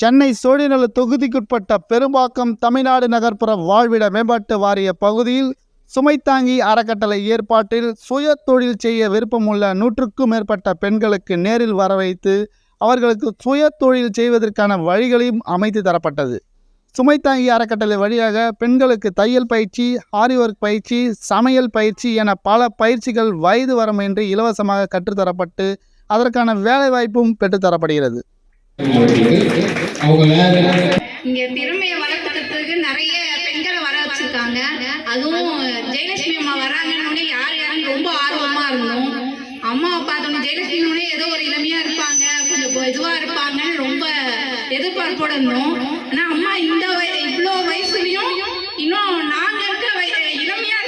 சென்னை சோழிநல தொகுதிக்குட்பட்ட பெரும்பாக்கம் தமிழ்நாடு நகர்ப்புற வாழ்விட மேம்பாட்டு வாரிய பகுதியில் சுமைத்தாங்கி அறக்கட்டளை ஏற்பாட்டில் சுய தொழில் செய்ய விருப்பமுள்ள நூற்றுக்கும் மேற்பட்ட பெண்களுக்கு நேரில் வர வைத்து அவர்களுக்கு சுய தொழில் செய்வதற்கான வழிகளையும் அமைத்து தரப்பட்டது. சுமைத்தாங்கி அறக்கட்டளை வழியாக பெண்களுக்கு தையல் பயிற்சி ஆரி ஒர்க் பயிற்சி சமையல் பயிற்சி என பல பயிற்சிகள் வயது வரமின்றி இலவசமாக கற்றுத்தரப்பட்டு அதற்கான வேலைவாய்ப்பும் பெற்றுத்தரப்படுகிறது. இங்க திறமையை வளர்த்துக்கிறதுக்கு நிறைய பெண்களை வர வச்சிருக்காங்க. அதுவும் ஜெயலட்சுமி அம்மா வராங்கன்னு யார் யாருன்னு ரொம்ப ஆர்வமா இருந்தோம். அம்மாவை பார்த்தோம் ஜெயலட்சுமி உடனே ஏதோ ஒரு இளமையா இருப்பாங்க கொஞ்சம் இதுவா இருப்பாங்கன்னு ரொம்ப எதிர்பார்ப்போட இருந்தோம். ஆனா அம்மா இந்த வய- இவ்வளோ வயசுலயும் இன்னும் நாங்க இருக்க இளமையா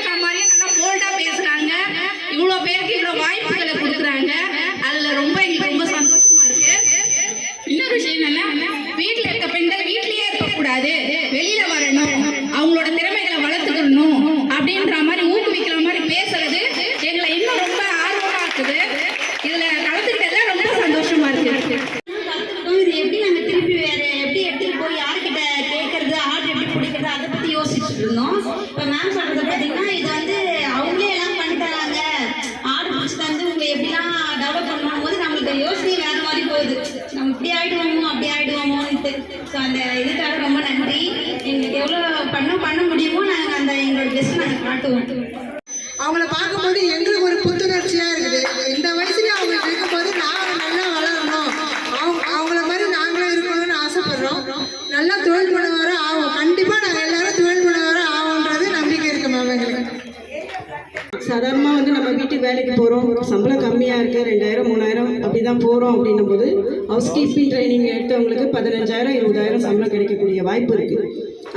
போகிறோம் சம்பளம் கம்மியாக இருக்குது ரெண்டாயிரம் மூணாயிரம் அப்படி தான் போகிறோம் அப்படின்னும் போது ஹவுஸ் கீப்பிங் ட்ரைனிங் எடுத்தவங்களுக்கு பதினஞ்சாயிரம் இருபதாயிரம் சம்பளம் கிடைக்கக்கூடிய வாய்ப்பு இருக்குது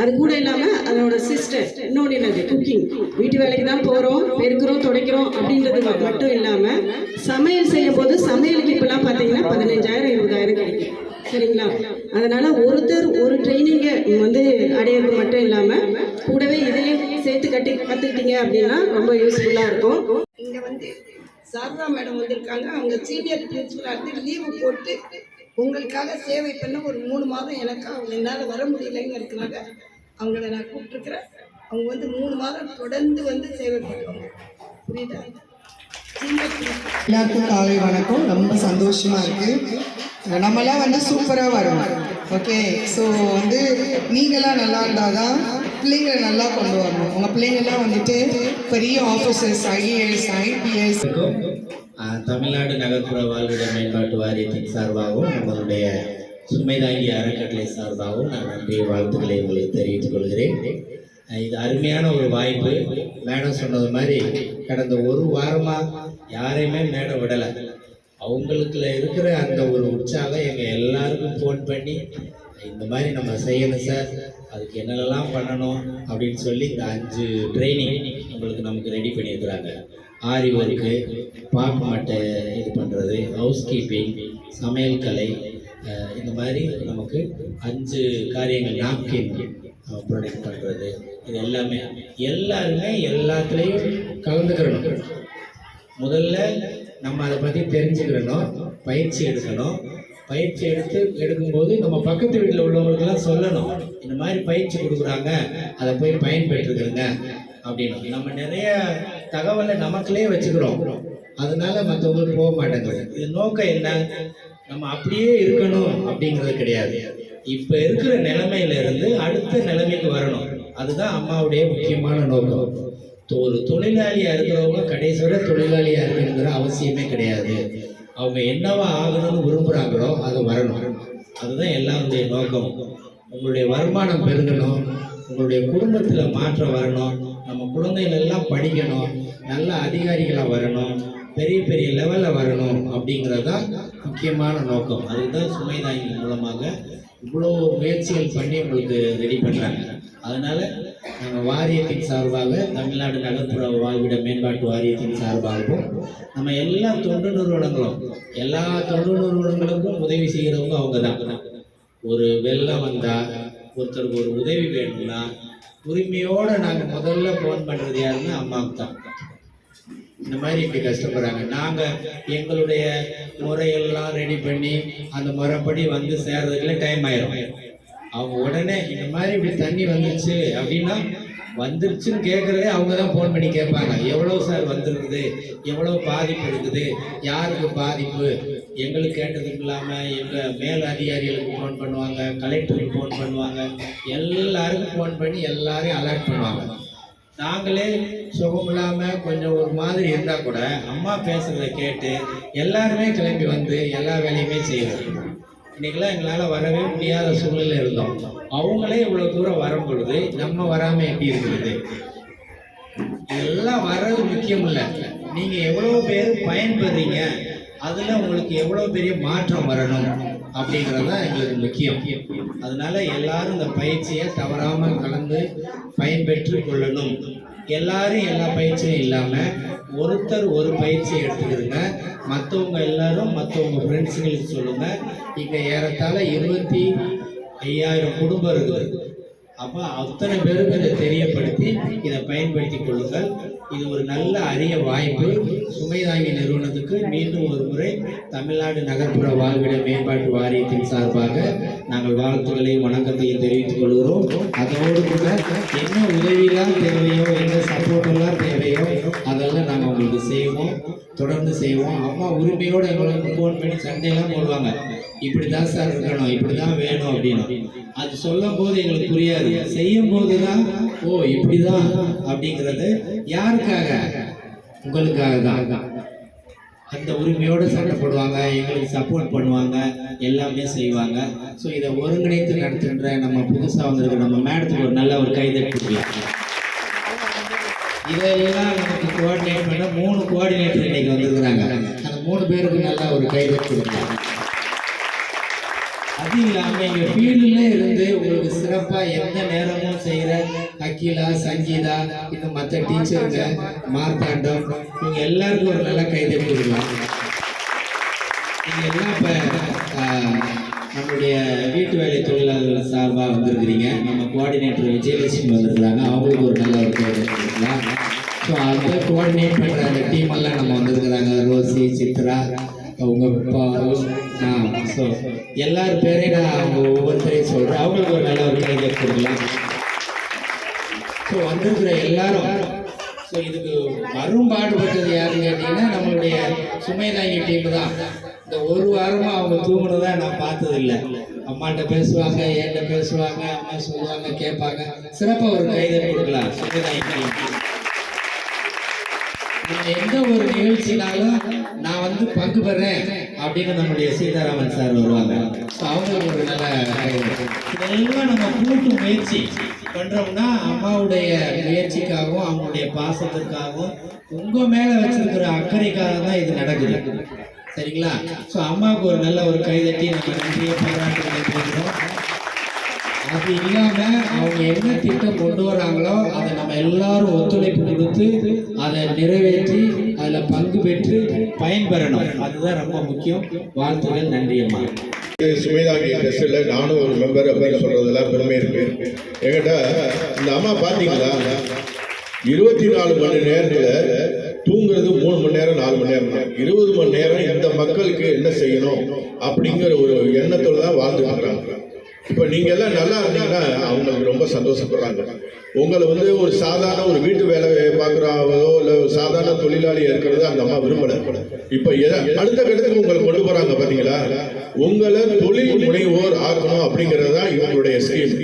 அது கூட இல்லாமல் அதனோட சிஸ்டர் இன்னொன்று என்னது? குக்கிங் வீட்டு வேலைக்கு தான் போகிறோம் பெருக்கிறோம் துடைக்கிறோம் அப்படின்றது மட்டும் இல்லாமல் சமையல் செய்யும் போது சமையலுக்கு இப்போலாம் பார்த்தீங்கன்னா பதினஞ்சாயிரம் இருபதாயிரம் கிடைக்கும். சரிங்களா? அதனால ஒருத்தர் ஒரு ட்ரைனிங்கை வந்து அடையிறது மட்டும் இல்லாமல் கூடவே இதையும் சேர்த்து கட்டி கற்றுக்கிட்டீங்க அப்படின்னா ரொம்ப யூஸ்ஃபுல்லாக இருக்கும். இங்கே வந்து சாரதா மேடம் வந்திருக்காங்க. அவங்க சீனியர் பிரின்சிபலாக இருந்து லீவு போட்டு உங்களுக்காக சேவை பண்ண ஒரு மூணு மாதம் எனக்கு அவங்க என்னால் வர முடியலைங்கிறதுக்காக அவங்கள நான் கூப்பிட்டுருக்குறேன். அவங்க வந்து மூணு மாதம் தொடர்ந்து வந்து சேவை பண்ணுவாங்க. புரியுதா? எல்லாருக்கும் காலை வணக்கம். ரொம்ப சந்தோஷமாக இருக்குது நம்மளாம் வந்து சூப்பராக வரும். ஓகே ஸோ வந்து நீங்களாம் நல்லா இருந்தால் தான் பிள்ளைங்களை நல்லா கொண்டு வரணும். உங்கள் பிள்ளைங்கள்லாம் வந்துட்டு பெரிய ஆஃபீஸர்ஸ் ஐஏஎஸ் ஐபிஎஸ் தமிழ்நாடு நகர்ப்புற வாழ்விட மேம்பாட்டு வாரியத்தின் சார்பாகவும் நம்மளுடைய சுமைதாங்கி அறக்கட்டளை சார்பாகவும் நான் நன்றி வாழ்த்துக்களை உங்களுக்கு தெரிவித்துக் கொள்கிறேன். இது அருமையான ஒரு வாய்ப்பு. மேடம் சொன்னது மாதிரி கடந்த ஒரு வாரமாக யாரையுமே மேடம் விடலை. அவங்களுக்குள்ள இருக்கிற அந்த ஒரு உற்சாகம் எங்கள் எல்லாருக்கும் ஃபோன் பண்ணி இந்த மாதிரி நம்ம செய்யணும் சார். அதுக்கு என்னென்னலாம் பண்ணணும் அப்படின்னு சொல்லி இந்த அஞ்சு ட்ரைனிங் உங்களுக்கு நமக்கு ரெடி பண்ணியிருக்கிறாங்க. ஆரி ஒர்க்கு பாக்கு மட்டை இது பண்ணுறது ஹவுஸ் கீப்பிங் சமையல் கலை இந்த மாதிரி நமக்கு அஞ்சு காரியங்கள் நாப்கின் ப்ரொடக்ட் பண்ணுறது இது எல்லாமே எல்லாருமே எல்லாத்துலேயும் கலந்துக்கிறணும் முதல்ல நம்ம அதை பற்றி தெரிஞ்சுக்கிறணும் பயிற்சி எடுக்கணும். பயிற்சி எடுத்து எடுக்கும்போது நம்ம பக்கத்து வீட்டில் உள்ளவங்களுக்கெல்லாம் சொல்லணும். இந்த மாதிரி பயிற்சி கொடுக்குறாங்க அதை போய் பயன்பெற்றுக்கிறங்க அப்படின்னு. நம்ம நிறைய தகவலை நமக்குள்ளே வச்சுக்கிறோம். அதனால மற்றவங்களுக்கு போக மாட்டேங்குது. இது நோக்கம் என்ன? நம்ம அப்படியே இருக்கணும் அப்படிங்கிறது கிடையாது. இப்போ இருக்கிற நிலைமையிலிருந்து அடுத்த நிலைமைக்கு வரணும். அதுதான் அம்மாவுடைய முக்கியமான நோக்கம். ஒரு தொழிலாளியாக இருக்கிறவங்க கடைசி வரை தொழிலாளியா இருக்கணுங்கிற அவசியமே கிடையாது. அவங்க என்னவா ஆகணும்னு விரும்புறாங்களோ அது வரணும். அதுதான் எல்லாருடைய நோக்கம். உங்களுடைய வருமானம் பெருகணும். உங்களுடைய குடும்பத்தில் மாற்றம் வரணும். நம்ம குழந்தைகள் எல்லாம் படிக்கணும். நல்ல அதிகாரிகளாக வரணும். பெரிய பெரிய லெவலில் வரணும் அப்படிங்கிறது தான் முக்கியமான நோக்கம். அதுதான் சுமைதாங்கி மூலமாக இவ்வளோ முயற்சிகள் பண்ணி உங்களுக்கு ரெடி பண்ணுறாங்க அதனால் நாங்கள் வாரியத்தின் சார்பாக தமிழ்நாடு நகர்ப்புற வாழ்விட மேம்பாட்டு வாரியத்தின் சார்பாகவும் நம்ம எல்லா தொண்டு நிறுவனங்களும் எல்லா தொண்டு நிறுவனங்களுக்கும் உதவி செய்கிறவங்க அவங்க தான் ஒரு வெள்ளம் வந்தால் ஒருத்தருக்கு ஒரு உதவி வேணும்னா உரிமையோடு நாங்கள் முதல்ல ஃபோன் பண்ணுறது யாருன்னா அம்மாவுக்கு தான். இந்த மாதிரி இப்படி கஷ்டப்படுறாங்க. நாங்கள் எங்களுடைய முறையெல்லாம் ரெடி பண்ணி அந்த முறைப்படி வந்து சேர்றதுக்குள்ள டைம் ஆயிரும். அவங்க உடனே இந்த மாதிரி இப்படி தண்ணி வந்துருச்சு அப்படின்னா வந்துருச்சுன்னு கேட்குறதே அவங்க தான் ஃபோன் பண்ணி கேட்பாங்க. எவ்வளோ சார் வந்திருக்குது? எவ்வளோ பாதிப்பு இருக்குது? யாருக்கு பாதிப்பு? எங்களுக்கு கேட்டதும் இல்லாமல் எங்கள் மேல் அதிகாரிகளுக்கு ஃபோன் பண்ணுவாங்க கலெக்டருக்கு ஃபோன் பண்ணுவாங்க. எல்லாருக்கும் ஃபோன் பண்ணி எல்லாரையும் அலர்ட் பண்ணுவாங்க. நாங்களே சுகமில்லாமல் கொஞ்சம் ஒரு மாதிரி இருந்தால் கூட அம்மா பேசுகிறத கேட்டு எல்லாருமே கிளம்பி வந்து எல்லா வேலையுமே செய்வோம் இன்னைக்கெல்லாம் எங்களால் வரவே முடியாத சூழ்நிலை இருந்தோம். அவங்களே இவ்வளோ தூரம் வரும் பொழுது நம்ம வராமல் எப்படி இருக்கிறது இதெல்லாம் வர்றது முக்கியம் இல்லை. நீங்கள் எவ்வளோ பேர் பயன்பெறீங்க அதில் உங்களுக்கு எவ்வளோ பெரிய மாற்றம் வரணும்? அப்படிங்கிறது தான் எங்களுக்கு முக்கியம். அதனால எல்லாரும் இந்த பயிற்சியை தவறாமல் கலந்து பயன்பெற்று கொள்ளணும். எல்லாரும் எல்லா பயிற்சியும் இல்லாமல் ஒருத்தர் ஒரு பயிற்சியை எடுத்துக்கிடுங்க. மற்றவங்க எல்லாரும் மற்றவங்க ஃப்ரெண்ட்ஸுங்களுக்கு சொல்லுங்கள் இங்கே ஏறத்தாழ இருபத்தி ஐயாயிரம் குடும்பம் இருக்குது அப்போ அத்தனை பேருக்கு இதை தெரியப்படுத்தி இதை பயன்படுத்தி கொள்ளுங்கள். இது ஒரு நல்ல அரிய வாய்ப்பு. சுமைதாங்கி நிறுவனத்துக்கு மீண்டும் ஒரு முறை தமிழ்நாடு நகர்ப்புற வாழ்விட மேம்பாட்டு வாரியத்தின் சார்பாக நாங்கள் வாழ்த்துக்களையும் வணக்கத்தையும் தெரிவித்துக் கொள்கிறோம். அதோடு கூட என்ன உதவியெல்லாம் தேவையோ என்ன சப்போர்ட்டெல்லாம் தேவையோ அதெல்லாம் நாங்கள் உங்களுக்கு செய்வோம் தொடர்ந்து செய்வோம். அம்மா உரிமையோடு எங்களுக்கு ஃபோன் பண்ணி சண்டையெல்லாம் போடுவாங்க. இப்படி தான் சார் இருக்கணும் இப்படி தான் வேணும் அப்படின்னு. அது சொல்லும் போது எங்களுக்கு புரியாது. செய்யும் போது தான் ஓ இப்படி தான் அப்படிங்கிறது யாருக்காக? உங்களுக்காக தான் அந்த உரிமையோடு சட்டப்படுவாங்க எங்களுக்கு சப்போர்ட் பண்ணுவாங்க எல்லாமே செய்வாங்க. ஸோ இதை ஒருங்கிணைத்து நடத்துகின்ற நம்ம புதுசாக வந்திருக்க நம்ம மேடத்துக்கு ஒரு நல்ல ஒரு கைதட்டுக்கலாம் இதெல்லாம் நமக்கு கோஆர்டினேட் பண்ண மூணு கோஆர்டினேட்டர் இன்னைக்கு வந்திருக்கிறாங்க. அந்த மூணு பேருக்கு நல்லா ஒரு கைதட்டு அது இல்லாமல் எங்கள் ஃபீல்டில் இருந்து உங்களுக்கு சிறப்பாக எந்த நேரமும் செய்கிற அகிலா சங்கீதா இன்னும் மற்ற டீச்சருங்க மார்த்தாண்டம் இவங்க எல்லாருக்கும் ஒரு நல்ல கைதட்டு கொடுக்கலாம். நீங்கள் எல்லாம் இப்போ நம்மளுடைய வீட்டு வேலை தொழிலாளர்கள் சார்பாக வந்திருக்கிறீங்க. நம்ம கோஆர்டினேட்டர் விஜயலட்சுமி வந்திருக்கிறாங்க. அவங்களுக்கு ஒரு நல்ல ஒரு கைதட்டு கொடுக்கலாம். ஸோ அதை கோஆர்டினேட் பண்ணுற அந்த டீம் எல்லாம் நம்ம வந்திருக்கிறாங்க. ரோசி சித்ரா அவங்க ஆ ஸோ எல்லார் பேரையும் நான் அவங்க ஒவ்வொருத்தரையும் சொல்கிறேன் அவங்களுக்கு ஒரு நல்ல ஒரு கைதட்டு கொடுக்கலாம். ஸோ வந்திருக்கிற எல்லாரும் ஸோ இதுக்கு வரும் பாடுபட்டது யாருன்னு கேட்டிங்கன்னா நம்மளுடைய சுமைதாங்கி டீம் தான். இந்த ஒரு வாரமாக அவங்க தூங்குனதா நான் பார்த்தது இல்லை அம்மாட்ட பேசுவாங்க என்கிட்ட பேசுவாங்க அம்மா சொல்லுவாங்க கேட்பாங்க. சிறப்பாக ஒரு கைதை கொடுக்கலாம் சுமைதாங்கி டீம் எந்த ஒரு நிகழ்ச்சினாலும் நான் வந்து பங்கு பெறேன் அப்படின்னு நம்முடைய சீதாராமன் சார் வருவாங்க. ஸோ அவங்களுக்கு ஒரு நல்ல இதெல்லாம் நம்ம கூட்டு முயற்சி பண்றோம்னா அம்மாவுடைய முயற்சிக்காகவும் அவங்களுடைய பாசத்திற்காகவும் உங்க மேல வச்சிருக்கிற அக்கறைக்காக தான் இது நடக்குது. சரிங்களா? ஸோ அம்மாவுக்கு ஒரு நல்ல ஒரு கைதட்டி நம்ம நன்றியை பாராட்டு அது இல்லாமல் அவங்க என்ன திட்டம் கொண்டு வராங்களோ அதை நம்ம எல்லாரும் ஒத்துழைப்பு கொடுத்து அதை நிறைவேற்றி அதில் பங்கு பெற்று பயன்பெறணும். அதுதான் ரொம்ப முக்கியம். வாழ்த்துக்கள் நன்றி அம்மா. சுமேதாங்கி ட்ரெஸ்ஸில் நானும் ஒரு மெம்பர் அப்படின்னு சொல்கிறதுல பெருமை இருக்கு. எங்கிட்ட இந்த அம்மா பார்த்தீங்களா இருபத்தி நாலு மணி நேரத்தில் தூங்குறது மூணு மணி நேரம் நாலு மணி நேரம். இருபது மணி நேரம் இந்த மக்களுக்கு என்ன செய்யணும் அப்படிங்கிற ஒரு எண்ணத்தோடு தான் வாழ்ந்துட்டு இருக்கிறாங்க இப்போ நீங்கள் எல்லாம் நல்லா இருந்தீங்கன்னா அவங்களுக்கு ரொம்ப சந்தோஷப்படுறாங்க. உங்களை வந்து ஒரு சாதாரண ஒரு வீட்டு வேலை பார்க்குறாங்களோ இல்லை ஒரு சாதாரண தொழிலாளியாக இருக்கிறது அந்த அம்மா விரும்பலை. இப்போ அடுத்த கட்டத்துக்கு உங்களை கொண்டு போகிறாங்க பார்த்தீங்களா உங்களை தொழில் முனைவோர் ஆக்கணும் அப்படிங்கிறது தான் இவங்களுடைய ஸ்கீம்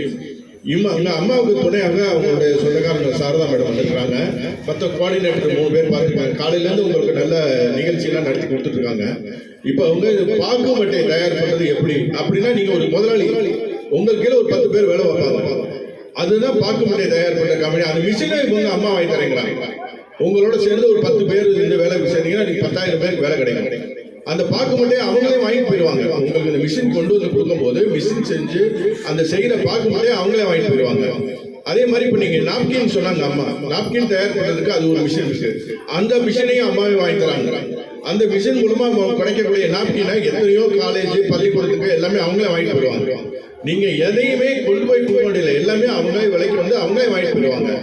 இம்மா எங்கள் அம்மாவுக்கு துணையாக அவங்களுடைய சொந்தக்காரங்க சாரதா மேடம் வந்துருக்காங்க மற்ற கோஆர்டினேட்டர் மூணு பேர் பார்த்துருக்காங்க காலையிலேருந்து உங்களுக்கு நல்ல நிகழ்ச்சியெல்லாம் நடத்தி கொடுத்துட்ருக்காங்க இப்போ அவங்க இது பாக்கு மட்டை தயார் பண்ணுறது எப்படி? அப்படின்னா நீங்கள் ஒரு முதலாளி. உங்களுக்கு கீழே ஒரு பத்து பேர் வேலை பார்ப்பாங்க. அதுதான் பார்க்க மட்டை தயார் பண்ண கம்பெனி அந்த மிஷினை இவங்க அம்மா வாங்கி தரீங்களா உங்களோட சேர்ந்து ஒரு பத்து பேர் இந்த வேலை செஞ்சீங்கன்னா நீங்கள் பத்தாயிரம் பேருக்கு வேலை கிடைக்கும். அந்த பார்க்க மட்டையை அவங்களே வாங்கிட்டு போயிடுவாங்க உங்களுக்கு இந்த மிஷின் கொண்டு வந்து கொடுக்கும்போது மிஷின் செஞ்சு அந்த செய்கிற பார்க்க மட்டையை அவங்களே வாங்கிட்டு போயிடுவாங்க அதே மாதிரி இப்போ நீங்கள் நாப்கின் சொன்னாங்க அம்மா. நாப்கின் தயார் பண்ணுறதுக்கு அது ஒரு மிஷின் இருக்கு. அந்த மிஷினையும் அம்மாவே வாங்கி தராங்க. அந்த மிஷின் மூலமா கிடைக்கக்கூடிய நாப்கினை எத்தனையோ காலேஜ் பள்ளிக்கூடத்துக்கு எல்லாமே அவங்களே வாங்கிட்டு போயிடுவாங்க நீங்க எதையுமே கொண்டு போய் கொடுக்க எல்லாமே அவங்களே விலைக்கு வந்து அவங்களே வாங்கிட்டு போயிடுவாங்க.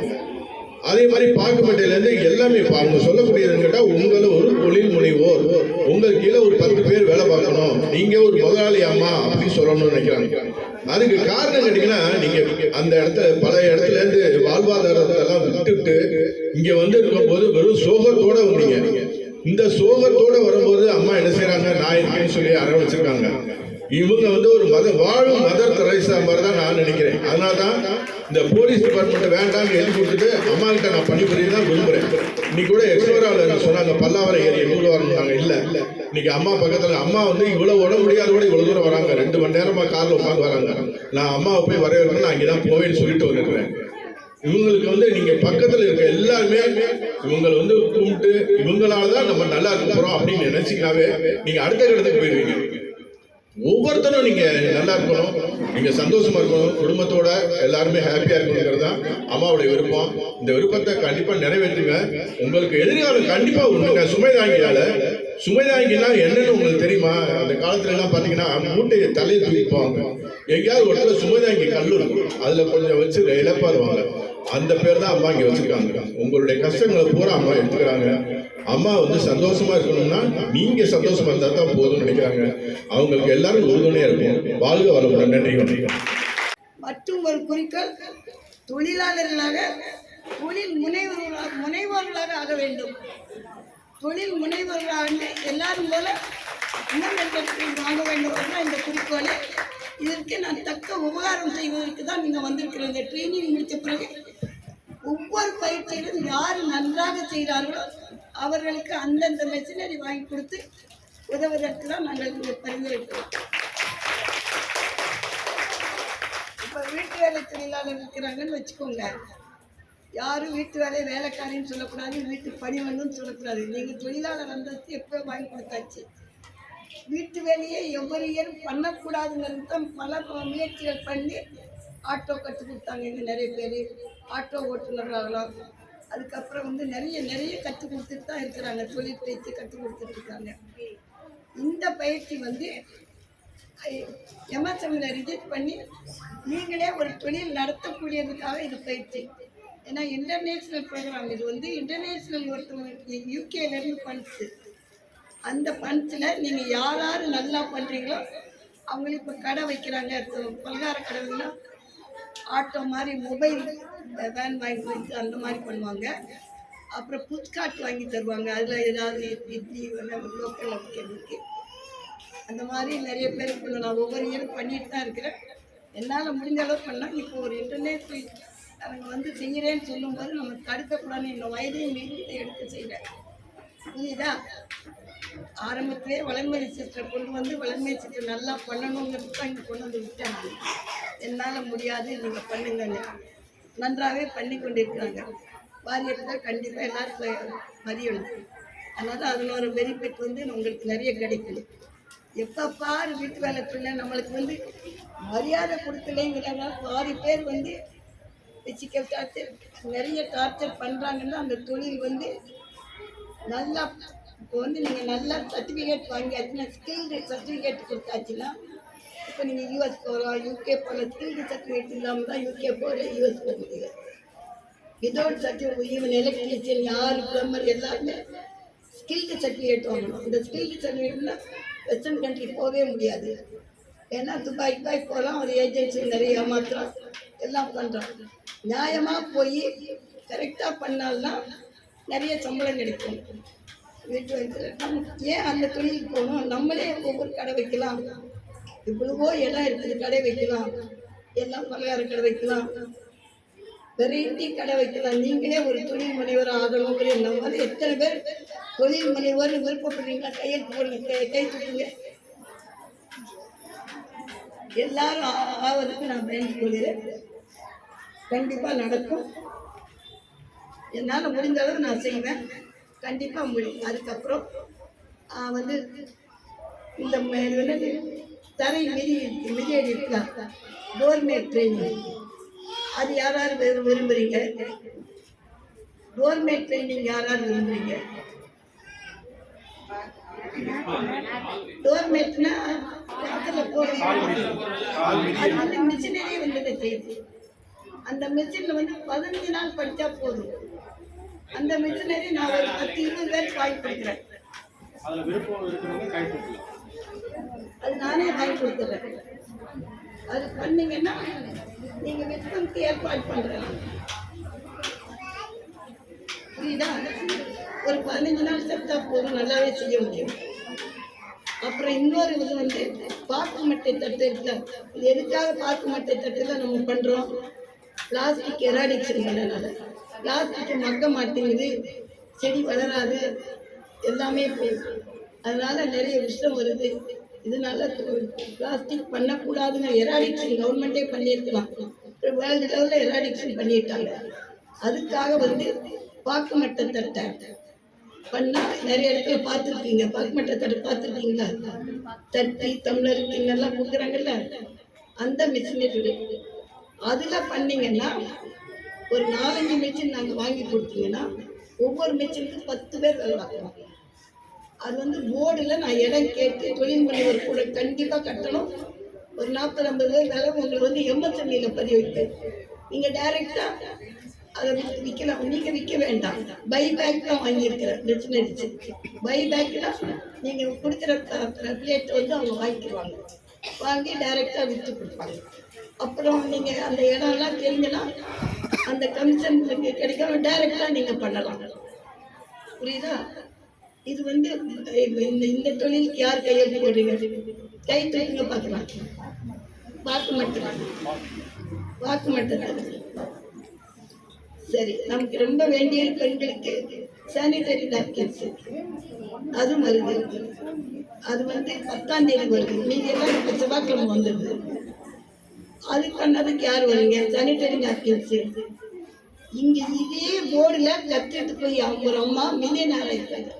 அதே மாதிரி பாக்குமட்டையிலேருந்து எல்லாமே இப்போ அவங்க சொல்லக்கூடியதுன்னு கேட்டால் உங்களை ஒரு தொழில் முனைவோர் உங்களுக்கு கீழே ஒரு பத்து பேர் வேலை பார்க்கணும் நீங்க ஒரு முதலாளி அம்மா அப்படின்னு சொல்லணும்னு நினைக்கிறாங்க. அதுக்கு காரணம் கேட்டீங்கன்னா நீங்க அந்த இடத்துல பல இடத்துல இருந்து வாழ்வாதாரத்தை எல்லாம் விட்டுட்டு இங்க வந்து இருக்கும்போது வெறும் சோகத்தோட வந்தீங்க. இந்த சோகத்தோட வரும்போது அம்மா என்ன செய்கிறாங்க நான் இருக்கேன்னு சொல்லி அரவணைச்சிருக்காங்க. இவங்க வந்து ஒரு மத வாழும் மதர் தெரேசா மாதிரி தான் நான் நினைக்கிறேன். அதனால தான் இந்த போலீஸ் டிபார்ட்மெண்ட் வேண்டாம்னு எழுதி கொடுத்துட்டு அம்மா கிட்ட நான் பணிபுரிய தான் விரும்புகிறேன் இன்னைக்கு கூட எக்ஸ்வராவில் சொன்னாங்க பல்லாவரம் ஏரி எவ்வளோ வரணும்னாங்க இல்லை. இன்னைக்கு அம்மா பக்கத்தில் அம்மா வந்து இவ்வளோ உடம்பு முடியாத கூட இவ்வளோ தூரம் வராங்க. ரெண்டு மணி நேரமா காரில் உட்காந்து வராங்க. நான் அம்மாவை போய் வரவேற்கணும் நான் இங்கே தான் போவேன்னு சொல்லிட்டு வந்துருக்கிறேன். இவங்களுக்கு வந்து நீங்க பக்கத்துல இருக்க எல்லாருமே இவங்களை வந்து கும்பிட்டு இவங்களால தான் நம்ம நல்லா இருக்க போறோம் அப்படின்னு நினைச்சீங்கன்னாவே நீங்க அடுத்த கட்டத்துக்கு போயிருவீங்க. ஒவ்வொருத்தரும் நீங்க நல்லா இருக்கணும். நீங்க சந்தோஷமா இருக்கணும். குடும்பத்தோட எல்லாருமே ஹாப்பியா இருக்கணுங்கிறது தான் அம்மாவுடைய விருப்பம். இந்த விருப்பத்தை கண்டிப்பா நிறைவேற்றுங்க. உங்களுக்கு எதிர்காலம் கண்டிப்பா உண்டுங்க. சுமை தாங்கினா என்னன்னு உங்களுக்கு தெரியுமா? அந்த காலத்துல எல்லாம் பாத்தீங்கன்னா மூட்டையை தலையை தூக்கிப்பாங்க. எங்கேயாவது ஒரு இடத்துல சுமைதாங்கி கல் இருக்கும். அதுல கொஞ்சம் வச்சு இழப்பாருவாங்க அந்த பேர் தான் அம்மா இங்க வச்சிருக்காங்க. உங்களுடைய கஷ்டங்களை பூரா அம்மா எடுத்துக்கிறாங்க. அம்மா வந்து சந்தோஷமா இருக்கணும்னா நீங்க சந்தோஷமா இருந்தா தான் போதும் நினைக்கிறாங்க. அவங்களுக்கு எல்லாரும் உறுதுணையா இருக்கும் வாழ்க வளமுடன். நன்றி வணக்கம். மற்றும் ஒரு குறிக்கோள் தொழிலாளர்களாக தொழில் முனைவர்களாக முனைவோர்களாக ஆக வேண்டும். தொழில் முனைவர்களாக எல்லாரும் போல இன்னும் வாங்க வேண்டும் தான் இந்த குறிக்கோளை இதற்கு நான் தக்க உபகாரம் செய்வதற்கு தான் நீங்கள் வந்திருக்கிறீங்க ட்ரைனிங் முடித்த பிறகு ஒவ்வொரு பயிற்சியிலும் யார் நன்றாக செய்கிறார்களோ அவர்களுக்கு அந்தந்த மெஷினரி வாங்கி கொடுத்து உதவுவதற்கு தான் நாங்கள் இங்கே பரிந்துரைக்கிறோம். இப்போ வீட்டு வேலை தொழிலாளர் இருக்கிறாங்கன்னு வச்சுக்கோங்க. யாரும் வீட்டு வேலையை வேலைக்காரின்னு சொல்லக்கூடாது வீட்டு பணி சொல்லக்கூடாது. நீங்கள் தொழிலாளர் வந்தது எப்போ வாங்கி கொடுத்தாச்சு? வீட்டு வேலையை எவ்வளையும் பண்ணக்கூடாதுங்கிறது தான் பல முயற்சிகள் பண்ணி ஆட்டோ கற்றுக் கொடுத்தாங்க இங்கே நிறைய பேர். ஆட்டோ ஓட்டுநர்களாகலாம் அதுக்கப்புறம் வந்து நிறைய நிறைய கற்றுக் கொடுத்துட்டு தான் இருக்கிறாங்க. தொழில் பயிற்சி கற்றுக் கொடுத்துட்டு இருக்காங்க. இந்த பயிற்சி வந்து எம்எஸ்எம்ல ரிஜெக்ட் பண்ணி நீங்களே ஒரு தொழில் நடத்தக்கூடியதுக்காக இது பயிற்சி. ஏன்னா இன்டர்நேஷ்னல் ப்ரோக்ராம் இது வந்து இன்டர்நேஷ்னல் ஒருத்தவங்க யூகேலேருந்து பண்ணுச்சு அந்த பண்ட்ஸில் நீங்கள் யார் யார் நல்லா பண்ணுறீங்களோ அவங்களுக்கு இப்போ கடை வைக்கிறாங்க. பலகார கடைன்னா ஆட்டோ மாதிரி மொபைல் வேன் வாங்கி போயிட்டு அந்த மாதிரி பண்ணுவாங்க. அப்புறம் புட்காட் வாங்கி தருவாங்க. அதில் ஏதாவது இட்லி லோக்கலில் வைக்கிறதுக்கு அந்த மாதிரி நிறைய பேர் இப்போ நான் ஒவ்வொரு இயரும் பண்ணிட்டு தான் இருக்கிறேன். என்னால் முடிஞ்ச அளவு பண்ணால் இப்போ ஒரு இன்டர்நெட் அவங்க வந்து செய்கிறேன்னு சொல்லும்போது நம்ம தடுக்கக்கூடாதுன்னு இந்த வயதையும் மீறி எடுத்து செய்கிறேன் புரியுதா? ஆரம்பத்திலே வளர்மை சிஸ்டர் கொண்டு வந்து வளர்மை சிஸ்டர் நல்லா பண்ணணுங்கிறது தான் இங்கே கொண்டு வந்து விட்டேன் என்னால் முடியாது. நீங்கள் பண்ணுங்கன்னு நன்றாகவே பண்ணி கொண்டிருக்கிறாங்க வாரியத்தில் கண்டிப்பாக எல்லாருக்கும் மதியம் அதனால் அதில் ஒரு பெனிஃபிட் வந்து உங்களுக்கு நிறைய கிடைக்கும். எப்போ பாரு வீட்டு வேலை பிள்ளை நம்மளுக்கு வந்து மரியாதை கொடுக்கலைங்கிறாங்க பாதி பேர் வந்து பிசிக்கல் டார்ச்சர் நிறைய டார்ச்சர் பண்ணுறாங்கன்னா அந்த தொழில் வந்து நல்லா இப்போ வந்து நீங்கள் நல்லா சர்டிஃபிகேட் வாங்கியாச்சுன்னா ஸ்கில்டு சர்டிஃபிகேட் கொடுத்தாச்சுன்னா இப்போ நீங்கள் யூஎஸ் போகலாம் யூகே போகலாம் ஸ்கில்டு சர்டிஃபிகேட் இல்லாமல் தான் யூகே போகிற யூஎஸ் போக முடியும் விதவுட் சர்டிஃபிகேட் ஈவன் எலக்ட்ரிஷியன் யார் பிளம்பர் எல்லாருமே ஸ்கில்டு சர்டிஃபிகேட் வாங்கணும். இந்த ஸ்கில்டு சர்டிஃபிகேட்னா வெஸ்டர்ன் கண்ட்ரி போகவே முடியாது. ஏன்னா துபாய் துபாய் போகலாம் ஒரு ஏஜென்சி நிறைய ஏமாத்துறோம் எல்லாம் பண்ணுறோம் நியாயமாக போய் கரெக்டாக பண்ணால்தான் நிறைய சம்பளம் கிடைக்கும். வீட்டு வைக்கிற நமக்கு ஏன் அந்த தொழிலுக்கு போகணும்? நம்மளே ஒவ்வொரு கடை வைக்கலாம். இவ்வளவோ இடம் இருக்குது கடை வைக்கலாம். எல்லாம் பலகார கடை வைக்கலாம். வெரைட்டி கடை வைக்கலாம். நீங்களே ஒரு தொழில் முனைவர் ஆகணுங்கிற இந்த மாதிரி எத்தனை பேர் தொழில் முனைவர் விருப்பப்படுறீங்களா? கையெழுத்து போடுங்க கை கை தூக்குங்க. எல்லாரும் ஆ- ஆவதற்கு நான் வேண்டிக் கொள்கிறேன். கண்டிப்பாக நடக்கும். என்னால் முடிஞ்ச அளவு நான் செய்வேன். கண்டிப்பாக முடியும். அதுக்கப்புறம் வந்து இந்த ம- இது தரை மிதி மிதியடி இருக்கலாம் டோர்மேட் ட்ரைனிங் அது யார் யார் விரும்புகிறீங்க டோர்மேட் ட்ரைனிங் யார் யார் விரும்புறீங்க? டோர்மேட்னா அதில் போடணும் அது வந்து மிஷினரியே வந்து செய்யுது அந்த மிஷினில் வந்து பதினஞ்சு நாள் படித்தா போதும். அந்த மிஷினரி நான் ஒரு பத்து இருபது பேர் வாங்கி அதில் விருப்பம் இருக்கிறவங்க கை அது நானே வாங்கி கொடுத்துட்றேன். அது பண்ணீங்கன்னா நீங்க விற்பனைக்கு ஏற்பாடு பண்ணுறேன் புரியுதா? ஒரு பதினஞ்சு நாள் செத்தா போதும் நல்லாவே செய்ய முடியும். அப்புறம் இன்னொரு இது வந்து பாக்கு மட்டை தட்டு இருக்குல்ல இது எதுக்காக பாக்கு மட்டை தட்டுல நம்ம பண்றோம்? பிளாஸ்டிக் எராடிக்ஷன் பிளாஸ்டிக் மக்க மாட்டேங்குது செடி வளராது எல்லாமே போயிடுது. அதனால நிறைய விஷயம் வருது. இதனால பிளாஸ்டிக் பண்ணக்கூடாதுன்னு எராடிக்ஷன் கவர்மெண்ட்டே பண்ணியிருக்கலாம். வேர்ல்டு லெவலில் எராடிக்ஷன் பண்ணிட்டாங்க. அதுக்காக வந்து பாக்கு மட்டை தட்டை நிறைய இடத்துல பார்த்துருக்கீங்க. பாக்கு மட்டை தட்டை பார்த்துருக்கீங்களா? தட்டி டம்ளர் கிண்ணெல்லாம் கொடுக்குறாங்கல்ல. அந்த மிஷினரி அதில் பண்ணிங்கன்னா ஒரு நாலஞ்சு மிஷின் நாங்கள் வாங்கி கொடுத்தீங்கன்னா ஒவ்வொரு மிஷினுக்கும் பத்து பேர் வேலை பார்க்குறோம் அது வந்து போர்டில் நான் இடம் கேட்டு தொழில் முனைவர் கூட கண்டிப்பாக கட்டணும். ஒரு நாற்பது ஐம்பது பேர் மேலே உங்களை வந்து எம்எஸ்எம்இல பதிவு வைத்து நீங்கள் டைரெக்டாக அதை விற்கலாம் நீங்கள் விற்க வேண்டாம். பை பேக் தான் வாங்கியிருக்கிறேன். மிஷினரிஸ் பை பேக்னா நீங்கள் கொடுக்குற பிளேட் வந்து அவங்க வாங்கிக்குவாங்க வாங்கி டைரெக்டாக விற்று கொடுப்பாங்க. அப்புறம் நீங்கள் அந்த இடம்லாம் தெரிஞ்சுன்னா அந்த கமிஷன் கிடைக்கும் டைரெக்டாக நீங்கள் பண்ணலாம். புரியுதா? இது வந்து இந்த இந்த தொழிலுக்கு யார் கையெழுத்து போடுறீங்க கை தூக்குங்க பார்க்கலாம். வாக்கு மட்டும் வாக்கு மட்டும் சரி நமக்கு ரொம்ப வேண்டிய பெண்களுக்கு சானிடரி நாப்கின்ஸ் அது வருது அது வந்து பத்தாம் தேதி வருது. நீங்கள் எல்லாம் இப்போ செவ்வாய்க்கிழமை வந்துடுது. அது பண்ணதுக்கு யார் வருவீங்க சானிடரி நாப்கின்ஸ் இங்கே இதே போர்டில் கற்றுட்டு போய் அவங்க ஒரு அம்மா மில்லியன் ஆராய்ச்சாங்க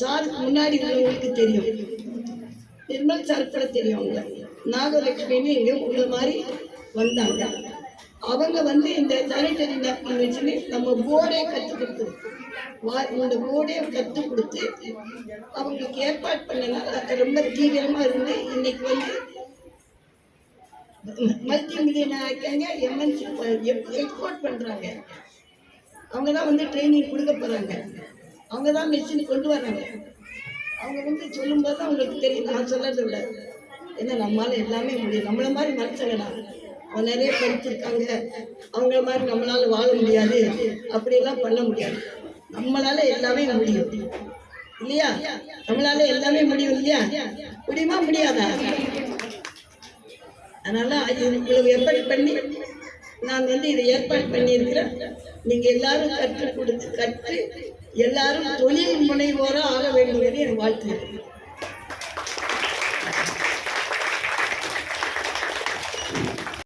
சாருக்கு முன்னாடி உள்ளவங்களுக்கு தெரியும். நிர்மல் சார் கூட தெரியும் அவங்க. நாகலட்சுமின்னு இங்கே உங்களை மாதிரி வந்தாங்க. அவங்க வந்து இந்த சானிட்டரி நாப்கின் வச்சுன்னு நம்ம போர்டே கற்றுக் கொடுத்தது வா இந்த போர்டே கற்றுக் கொடுத்து அவங்களுக்கு ஏற்பாடு பண்ணனால அது ரொம்ப தீவிரமாக இருந்து இன்னைக்கு வந்து மல்டி மில்லியன் ஆக்காங்க எம்என்சி எக்ஸ்போர்ட் பண்ணுறாங்க அவங்க தான் வந்து ட்ரைனிங் கொடுக்க போகிறாங்க அவங்க தான் மிஷின் கொண்டு வராங்க அவங்க வந்து சொல்லும்போது தான் அவங்களுக்கு தெரியும். நான் சொல்லறது இல்லை ஏன்னா நம்மளால எல்லாமே முடியும். நம்மளை மாதிரி மனுஷங்கடா. அவங்க நிறைய படிச்சிருக்காங்க. அவங்கள மாதிரி நம்மளால வாழ முடியாது. அப்படியெல்லாம் பண்ண முடியாது. நம்மளால எல்லாமே முடியும். இல்லையா? நம்மளால எல்லாமே முடியும் இல்லையா? முடியுமா? முடியாதா? அதனால அது இவ்வளவு எப்படி பண்ணி நான் வந்து இதை ஏற்பாடு பண்ணியிருக்கிறேன். நீங்க எல்லாரும் கற்றுக் கொடுத்து கற்று எல்லாரும் தொழில் முனைவோரா ஆக வேண்டும் என்று என் வாழ்த்து